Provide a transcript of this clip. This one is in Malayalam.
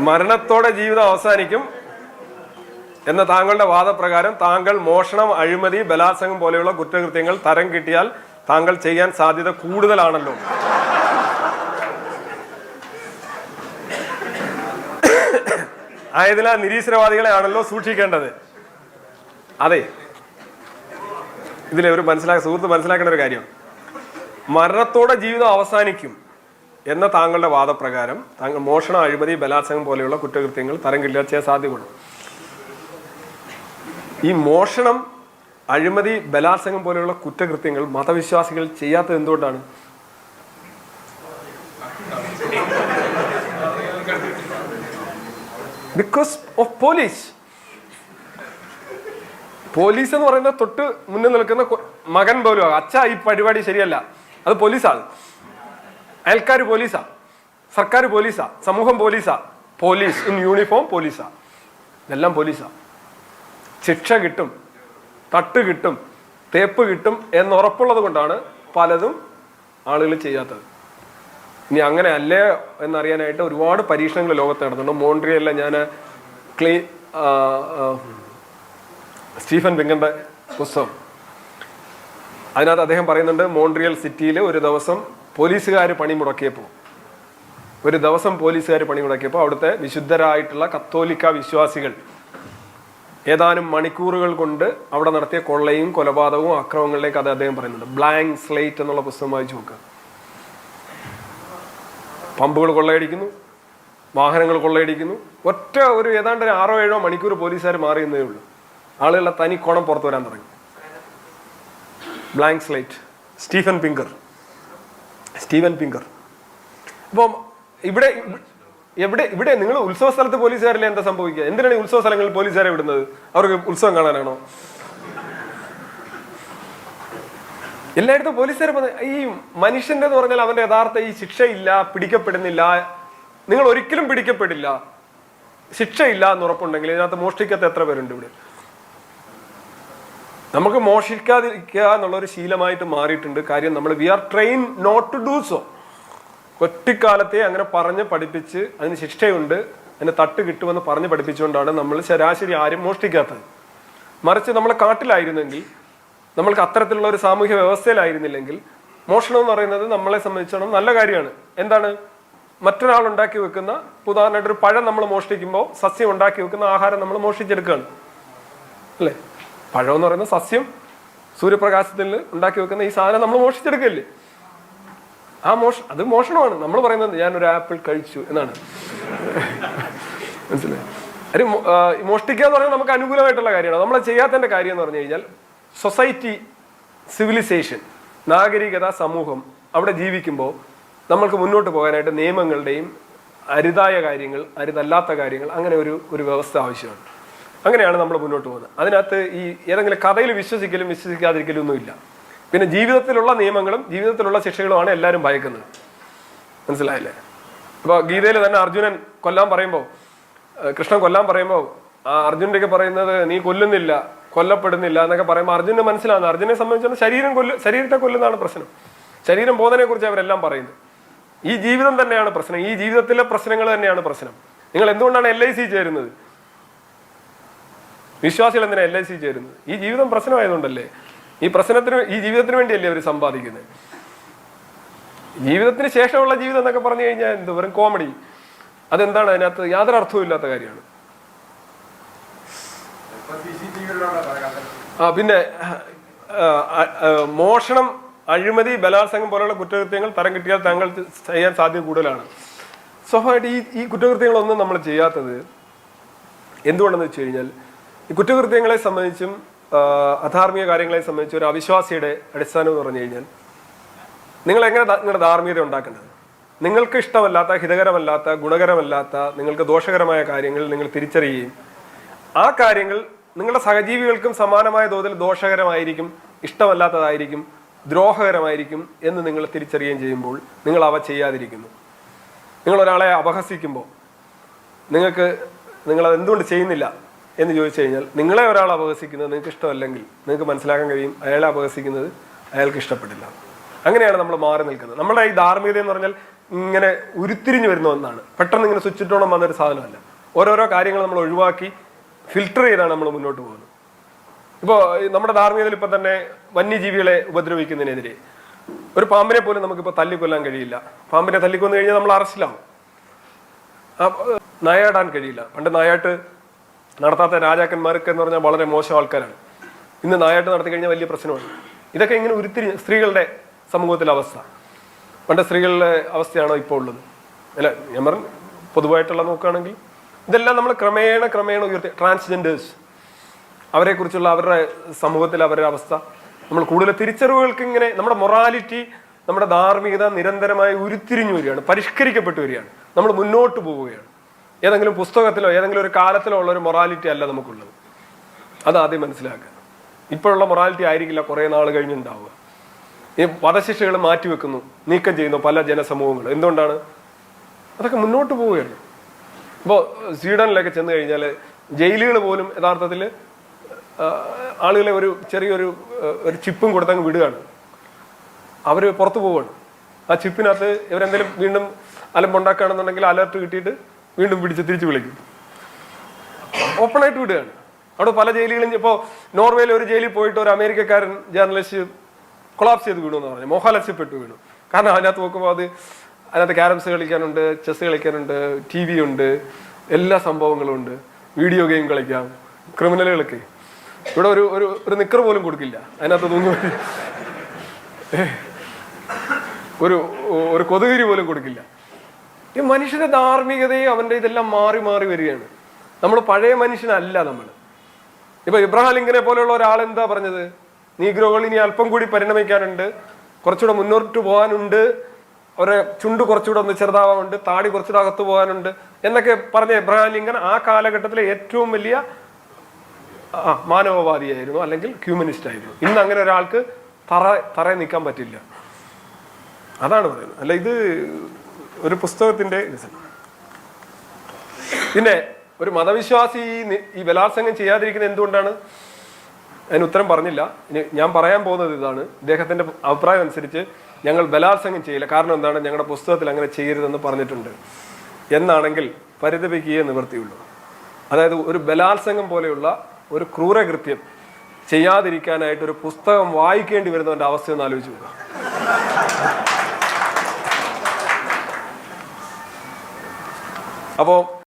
മരണത്തോടെ ജീവിതം അവസാനിക്കും എന്ന താങ്കളുടെ വാദപ്രകാരം താങ്കൾ മോഷണം അഴിമതി ബലാത്സംഗം പോലെയുള്ള കുറ്റകൃത്യങ്ങൾ തരം കിട്ടിയാൽ താങ്കൾ ചെയ്യാൻ സാധ്യത കൂടുതലാണല്ലോ. ആയതിനാൽ നിരീശ്വരവാദികളെ ആണല്ലോ സൂക്ഷിക്കേണ്ടത്. അതെ. ഇതിലെ ഒരു മനസ്സിലാക്ക സുഹൃത്ത് മനസ്സിലാക്കേണ്ട ഒരു കാര്യം. മരണത്തോടെ ജീവിതം അവസാനിക്കും. എന്ന താങ്കളുടെ വാദപ്രകാരം താങ്കൾ മോഷണം അഴിമതി ബലാത്സംഗം പോലെയുള്ള കുറ്റകൃത്യങ്ങൾ തരം കിട്ടിയാൽ ചെയ്യാൻ സാധ്യതയുള്ളൂ ഈ മോഷണം അഴിമതി ബലാത്സംഗം പോലെയുള്ള കുറ്റകൃത്യങ്ങൾ മതവിശ്വാസികൾ ചെയ്യാത്തത് എന്തുകൊണ്ടാണ്? ബിക്കോസ് ഓഫ് പോലീസ് പോലീസ് എന്ന് പറയുന്ന തൊട്ട് മുന്നിൽ നിൽക്കുന്ന മകൻ പോലും അച്ഛ ഈ പരിപാടി ശരിയല്ല. അത് പോലീസാണ് അയൽക്കാർ പോലീസാ സർക്കാർ പോലീസാ സമൂഹം പോലീസാ പോലീസ് ഇൻ യൂണിഫോം പോലീസാ ഇതെല്ലാം പോലീസാ. ശിക്ഷ കിട്ടും തട്ട് കിട്ടും തേപ്പ് കിട്ടും എന്നുറപ്പുള്ളത് കൊണ്ടാണ് പലതും ആളുകൾ ചെയ്യാത്തത്. ഇനി അങ്ങനെ അല്ലേ എന്നറിയാനായിട്ട് ഒരുപാട് പരീക്ഷണങ്ങൾ ലോകത്ത് നടന്നുണ്ട് മോൺട്രിയലിലെ ഞാൻ ക്ലീ സ്റ്റീഫൻ ബിങ്ങന്റെ പുസ്തകം. അതിനകത്ത് അദ്ദേഹം പറയുന്നുണ്ട് മോൺട്രിയൽ സിറ്റിയിൽ ഒരു ദിവസം പോലീസുകാർ പണി മുടക്കിയപ്പോൾ ഒരു ദിവസം പോലീസുകാർ പണി മുടക്കിയപ്പോൾ അവിടുത്തെ വിശുദ്ധരായിട്ടുള്ള കത്തോലിക്ക വിശ്വാസികൾ ഏതാനും മണിക്കൂറുകൾ കൊണ്ട് അവിടെ നടത്തിയ കൊള്ളയും കൊലപാതകവും അക്രമങ്ങളിലേക്ക് അത് അദ്ദേഹം പറയുന്നുണ്ട്. ബ്ലാങ്ക് സ്ലേറ്റ് എന്നുള്ള പുസ്തകം വായിച്ചു നോക്കുക പമ്പുകൾ കൊള്ളയടിക്കുന്നു വാഹനങ്ങൾ കൊള്ളയടിക്കുന്നു. ഒറ്റ ഒരു ഏതാണ്ട് ഒരു ആറോ ഏഴോ മണിക്കൂർ പോലീസുകാർ മാറിയെന്നേ ഉള്ളൂ. ആളുകളുടെ തനി കോണം പുറത്തു വരാൻ തുടങ്ങി. Blank slate Stephen Pinker. Steven Pinker. അപ്പം ഇവിടെ എവിടെ ഇവിടെ നിങ്ങൾ ഉത്സവ സ്ഥലത്ത് പോലീസുകാരിലെ എന്താ സംഭവിക്കുക? എന്തിനാണ് ഈ ഉത്സവ സ്ഥലങ്ങളിൽ പോലീസുകാരെ വിടുന്നത്? അവർക്ക് ഉത്സവം കാണാനാണോ? എല്ലായിടത്തും പോലീസുകാർ ഈ മനുഷ്യന്റെ എന്ന് പറഞ്ഞാൽ അവന്റെ യഥാർത്ഥ ഈ ശിക്ഷയില്ല പിടിക്കപ്പെടുന്നില്ല. നിങ്ങൾ ഒരിക്കലും പിടിക്കപ്പെടില്ല. ശിക്ഷയില്ല എന്ന് ഉറപ്പുണ്ടെങ്കിൽ ഇതിനകത്ത് മോഷ്ടിക്കാത്ത എത്ര പേരുണ്ട് ഇവിടെ? നമുക്ക് മോഷിക്കാതിരിക്കുക എന്നുള്ളൊരു ശീലമായിട്ട് മാറിയിട്ടുണ്ട്. കാര്യം നമ്മൾ we are train not to do so ഒറ്റക്കാലത്തെ അങ്ങനെ പറഞ്ഞ് പഠിപ്പിച്ച് അതിന് ശിക്ഷയുണ്ട്. അതിന് തട്ട് കിട്ടുമെന്ന് പറഞ്ഞ് പഠിപ്പിച്ചുകൊണ്ടാണ് നമ്മൾ ശരാശരി ആരും മോഷ്ടിക്കാത്തത്. മറിച്ച് നമ്മൾ കാട്ടിലായിരുന്നെങ്കിൽ നമ്മൾക്ക് അത്തരത്തിലുള്ള ഒരു സാമൂഹ്യ വ്യവസ്ഥയിലായിരുന്നില്ലെങ്കിൽ മോഷണം എന്ന് പറയുന്നത് നമ്മളെ സംബന്ധിച്ചിടത്തോളം നല്ല കാര്യമാണ്. എന്താണ്? മറ്റൊരാൾ ഉണ്ടാക്കി വെക്കുന്ന ഉദാഹരണമായിട്ട് ഒരു പഴം നമ്മൾ മോഷ്ടിക്കുമ്പോൾ സസ്യം ഉണ്ടാക്കി വെക്കുന്ന ആഹാരം നമ്മൾ മോഷ്ടിച്ചെടുക്കുകയാണ്. അല്ലേ? പഴം എന്ന് പറയുന്ന സസ്യം സൂര്യപ്രകാശത്തിൽ ഉണ്ടാക്കി വെക്കുന്ന ഈ സാധനം നമ്മൾ മോഷിച്ചെടുക്കല്ലേ? ആ മോഷ അത് മോഷണമാണ്. നമ്മൾ പറയുന്നത് ഞാൻ ഒരു ആപ്പിൾ കഴിച്ചു എന്നാണ്. മനസ്സിലായി? മോ- മോഷ്ടിക്കുക എന്ന് പറഞ്ഞാൽ നമുക്ക് അനുകൂലമായിട്ടുള്ള കാര്യമാണ്. നമ്മൾ ചെയ്യാത്തതിന്റെ കാര്യം എന്ന് പറഞ്ഞു കഴിഞ്ഞാൽ സൊസൈറ്റി സിവിലൈസേഷൻ നാഗരികത സമൂഹം അവിടെ ജീവിക്കുമ്പോൾ നമ്മൾക്ക് മുന്നോട്ട് പോകാനായിട്ട് നിയമങ്ങളുടെയും അരുതായ കാര്യങ്ങൾ അരുതല്ലാത്ത കാര്യങ്ങൾ അങ്ങനെ ഒരു ഒരു വ്യവസ്ഥ ആവശ്യമാണ്. അങ്ങനെയാണ് നമ്മൾ മുന്നോട്ട് പോകുന്നത്. അതിനകത്ത് ഈ ഏതെങ്കിലും കഥയിൽ വിശ്വസിക്കലും വിശ്വസിക്കാതിരിക്കലും ഒന്നുമില്ല പിന്നെ ജീവിതത്തിലുള്ള നിയമങ്ങളും ജീവിതത്തിലുള്ള ശിക്ഷകളുമാണ് എല്ലാവരും ഭയക്കുന്നത്. മനസ്സിലായല്ലേ? അപ്പോൾ ഗീതയിൽ തന്നെ അർജുനൻ കൊല്ലാൻ പറയുമ്പോൾ കൃഷ്ണൻ കൊല്ലാൻ പറയുമ്പോൾ ആ അർജുനൊക്കെ പറയുന്നത് നീ കൊല്ലുന്നില്ല കൊല്ലപ്പെടുന്നില്ല എന്നൊക്കെ പറയുമ്പോൾ അർജുനന് മനസ്സിലാണ് അർജുനെ സംബന്ധിച്ച് ശരീരം കൊല്ല ശരീരത്തെ കൊല്ലുന്നതാണ് പ്രശ്നം. ശരീരം പോകുന്നതിനെ കുറിച്ച് അവരെല്ലാം പറയുന്നത്. ഈ ജീവിതം തന്നെയാണ് പ്രശ്നം. ഈ ജീവിതത്തിലെ പ്രശ്നങ്ങൾ തന്നെയാണ് പ്രശ്നം. നിങ്ങൾ എന്തുകൊണ്ടാണ് എൽ ഐ സി ചേരുന്നത്? വിശ്വാസികൾ എന്തിനാ എൽ ഐ സി ചേരുന്നത്? ഈ ജീവിതം പ്രശ്നമായതുകൊണ്ടല്ലേ? ഈ പ്രശ്നത്തിന് ഈ ജീവിതത്തിന് വേണ്ടിയല്ലേ അവർ സമ്പാദിക്കുന്നത് ജീവിതത്തിന് ശേഷമുള്ള ജീവിതം എന്നൊക്കെ പറഞ്ഞു കഴിഞ്ഞാൽ എന്ത്? വെറും കോമഡി അതെന്താണ് അതിനകത്ത്? യാതൊരു അർത്ഥവും ഇല്ലാത്ത കാര്യമാണ്. ആ പിന്നെ മോഷണം അഴിമതി ബലാത്സംഗം പോലുള്ള കുറ്റകൃത്യങ്ങൾ തരം കിട്ടിയാൽ താങ്കൾ ചെയ്യാൻ സാധ്യത കൂടുതലാണ്. സ്വാഭാവികമായിട്ട് ഈ ഈ കുറ്റകൃത്യങ്ങളൊന്നും നമ്മൾ ചെയ്യാത്തത് എന്തുകൊണ്ടെന്ന് വെച്ച് കഴിഞ്ഞാൽ കുറ്റകൃത്യങ്ങളെ സംബന്ധിച്ചും അധാർമിക കാര്യങ്ങളെ സംബന്ധിച്ചും ഒരു അവിശ്വാസിയുടെ അടിസ്ഥാനം എന്ന് പറഞ്ഞു കഴിഞ്ഞാൽ നിങ്ങൾ എങ്ങനെ നിങ്ങളുടെ ധാർമ്മികത ഉണ്ടാക്കേണ്ടത് നിങ്ങൾക്ക് ഇഷ്ടമല്ലാത്ത ഹിതകരമല്ലാത്ത ഗുണകരമല്ലാത്ത നിങ്ങൾക്ക് ദോഷകരമായ കാര്യങ്ങൾ നിങ്ങൾ തിരിച്ചറിയുകയും ആ കാര്യങ്ങൾ നിങ്ങളുടെ സഹജീവികൾക്കും സമാനമായ തോതിൽ ദോഷകരമായിരിക്കും ഇഷ്ടമല്ലാത്തതായിരിക്കും ദ്രോഹകരമായിരിക്കും എന്ന് നിങ്ങൾ തിരിച്ചറിയുകയും ചെയ്യുമ്പോൾ നിങ്ങൾ അവ ചെയ്യാതിരിക്കുന്നു. നിങ്ങൾ ഒരാളെ അപഹസിക്കുമ്പോൾ നിങ്ങൾക്ക് നിങ്ങൾ അത് എന്തുകൊണ്ട് ചെയ്യുന്നില്ല? എന്ന് ചോദിച്ചു കഴിഞ്ഞാൽ നിങ്ങളെ ഒരാൾ അപഹസിക്കുന്നത് നിങ്ങൾക്ക് ഇഷ്ടമല്ലെങ്കിൽ നിങ്ങൾക്ക് മനസ്സിലാക്കാൻ കഴിയും അയാളെ അപഹസിക്കുന്നത് അയാൾക്ക് ഇഷ്ടപ്പെട്ടില്ല. അങ്ങനെയാണ് നമ്മൾ മാറി നിൽക്കുന്നത്. നമ്മുടെ ഈ ധാർമ്മികത എന്ന് പറഞ്ഞാൽ ഇങ്ങനെ ഉരുത്തിരിഞ്ഞു വരുന്ന ഒന്നാണ്. പെട്ടെന്ന് ഇങ്ങനെ സ്വിച്ച് ഇട്ടോണം വന്നൊരു സാധനമല്ല. ഓരോരോ കാര്യങ്ങൾ നമ്മൾ ഒഴിവാക്കി ഫിൽട്ടർ ചെയ്താണ് നമ്മൾ മുന്നോട്ട് പോകുന്നത്. ഇപ്പോൾ നമ്മുടെ ധാർമ്മികതയിൽ ഇപ്പം തന്നെ വന്യജീവികളെ ഉപദ്രവിക്കുന്നതിനെതിരെ ഒരു പാമ്പിനെ പോലും നമുക്കിപ്പോൾ തല്ലിക്കൊല്ലാൻ കഴിയില്ല. പാമ്പിനെ തല്ലിക്കൊന്നു കഴിഞ്ഞാൽ നമ്മൾ അറസ്റ്റിലാവും. നായാടാൻ കഴിയില്ല. പണ്ട് നായാട്ട് നടത്താത്ത രാജാക്കന്മാർക്ക് എന്ന് പറഞ്ഞാൽ വളരെ മോശം ആൾക്കാരാണ്. ഇന്ന് നായാട്ട് നടത്തി കഴിഞ്ഞാൽ വലിയ പ്രശ്നമാണ്. ഇതൊക്കെ ഇങ്ങനെ ഉരുത്തിരി സ്ത്രീകളുടെ സമൂഹത്തിലെ അവസ്ഥ. പണ്ട് സ്ത്രീകളുടെ അവസ്ഥയാണോ ഇപ്പോൾ ഉള്ളത്? അല്ല ഞാൻ പറഞ്ഞു പൊതുവായിട്ടുള്ള നോക്കുകയാണെങ്കിൽ ഇതെല്ലാം നമ്മൾ ക്രമേണ ക്രമേണ ഉയർത്തി ട്രാൻസ്ജെൻഡേഴ്സ് അവരെക്കുറിച്ചുള്ള അവരുടെ സമൂഹത്തിലെ അവരുടെ അവസ്ഥ. നമ്മൾ കൂടുതൽ തിരിച്ചറിവുകൾക്ക് ഇങ്ങനെ നമ്മുടെ മൊറാലിറ്റി നമ്മുടെ ധാർമ്മികത നിരന്തരമായി ഉരുത്തിരിഞ്ഞു വരികയാണ് പരിഷ്കരിക്കപ്പെട്ടു വരികയാണ്. നമ്മൾ മുന്നോട്ട് പോവുകയാണ്. ഏതെങ്കിലും പുസ്തകത്തിലോ ഏതെങ്കിലും ഒരു കാലത്തിലോ ഉള്ള ഒരു മൊറാലിറ്റി അല്ല നമുക്കുള്ളത്. അത് ആദ്യം മനസ്സിലാക്കുക. ഇപ്പോഴുള്ള മൊറാലിറ്റി ആയിരിക്കില്ല കുറേ നാൾ കഴിഞ്ഞുണ്ടാവുക ഈ വധശിക്ഷകൾ മാറ്റിവെക്കുന്നു നീക്കം ചെയ്യുന്നു പല ജനസമൂഹങ്ങൾ എന്തുകൊണ്ടാണ്? അതൊക്കെ മുന്നോട്ട് പോവുകയാണ്. ഇപ്പോൾ സ്വീഡനിലൊക്കെ ചെന്ന് കഴിഞ്ഞാൽ ജയിലുകൾ പോലും യഥാർത്ഥത്തിൽ ആളുകളെ ഒരു ചെറിയൊരു ഒരു ചിപ്പും കൊടുത്തങ്ങ് വിടുകയാണ്. അവർ പുറത്തു പോവുകയാണ്. ആ ചിപ്പിനകത്ത് ഇവരെന്തെങ്കിലും വീണ്ടും അലമ്പുണ്ടാക്കുകയാണെന്നുണ്ടെങ്കിൽ അലർട്ട് കിട്ടിയിട്ട് വീണ്ടും പിടിച്ച് തിരിച്ചു വിളിക്കും. ഓപ്പണായിട്ട് വിടുകയാണ്. അവിടെ പല ജയിലുകളും ഇപ്പോൾ നോർവേയിൽ ഒരു ജയിലിൽ പോയിട്ട് ഒരു അമേരിക്കക്കാരൻ ജേർണലിസ്റ്റ് കൊളാപ്സ് ചെയ്ത് വീണു എന്ന് പറഞ്ഞു. മോഹാലസ്യപ്പെട്ടു വീണു. കാരണം അതിനകത്ത് നോക്കുമ്പോൾ അത് അതിനകത്ത് ക്യാരംസ് കളിക്കാനുണ്ട് ചെസ് കളിക്കാനുണ്ട് ടി വി ഉണ്ട് എല്ലാ സംഭവങ്ങളും ഉണ്ട്. വീഡിയോ ഗെയിം കളിക്കാം ക്രിമിനലുകളൊക്കെ. ഇവിടെ ഒരു ഒരു ഒരു നിക്കർ പോലും കൊടുക്കില്ല. അതിനകത്ത് തൂങ്ങി ഒരു ഒരു കൊതുകിരി പോലും കൊടുക്കില്ല. ഈ മനുഷ്യന്റെ ധാർമ്മികതയും അവന്റെ ഇതെല്ലാം മാറി മാറി വരികയാണ്. നമ്മൾ പഴയ മനുഷ്യനല്ല നമ്മൾ ഇപ്പൊ ഇബ്രാഹിം ലിങ്കനെ പോലെയുള്ള ഒരാൾ എന്താ പറഞ്ഞത്? നീഗ്രോകൾ ഇനി അല്പം കൂടി പരിണമിക്കാനുണ്ട്. കുറച്ചുകൂടെ മുന്നോട്ട് പോകാനുണ്ട്. അവരെ ചുണ്ട് കുറച്ചുകൂടെ ഒന്ന് ചെറുതാവാനുണ്ട്. താടി കുറച്ചുകൂടെ അകത്ത് പോകാനുണ്ട്. എന്നൊക്കെ പറഞ്ഞ ഇബ്രാഹിം ലിങ്കൻ ആ കാലഘട്ടത്തിലെ ഏറ്റവും വലിയ ആ മാനവവാദിയായിരുന്നു അല്ലെങ്കിൽ ഹ്യൂമനിസ്റ്റ് ആയിരുന്നു. ഇന്ന് അങ്ങനെ ഒരാൾക്ക് തറ തറയെ നിൽക്കാൻ പറ്റില്ല. അതാണ് പറയുന്നത്. അല്ല ഇത് ഒരു പുസ്തകത്തിന്റെ. പിന്നെ ഒരു മതവിശ്വാസി ഈ ബലാത്സംഗം ചെയ്യാതിരിക്കുന്നത് എന്തുകൊണ്ടാണ്? അതിന് ഉത്തരം പറഞ്ഞില്ല. ഇനി ഞാൻ പറയാൻ പോകുന്നത് ഇതാണ്. ഇദ്ദേഹത്തിന്റെ അഭിപ്രായം അനുസരിച്ച് ഞങ്ങൾ ബലാത്സംഗം ചെയ്യില്ല. കാരണം എന്താണ്? ഞങ്ങളുടെ പുസ്തകത്തിൽ അങ്ങനെ ചെയ്യരുതെന്ന് പറഞ്ഞിട്ടുണ്ട്. എന്നാണെങ്കിൽ പരിതപിക്കുകയേ നിവൃത്തിയുള്ളൂ. അതായത് ഒരു ബലാത്സംഗം പോലെയുള്ള ഒരു ക്രൂരകൃത്യം ചെയ്യാതിരിക്കാനായിട്ട് ഒരു പുസ്തകം വായിക്കേണ്ടി വരുന്നവന്റെ അവസ്ഥ ഒന്ന് ആലോചിച്ച് നോക്കുക. അപ്പോൾ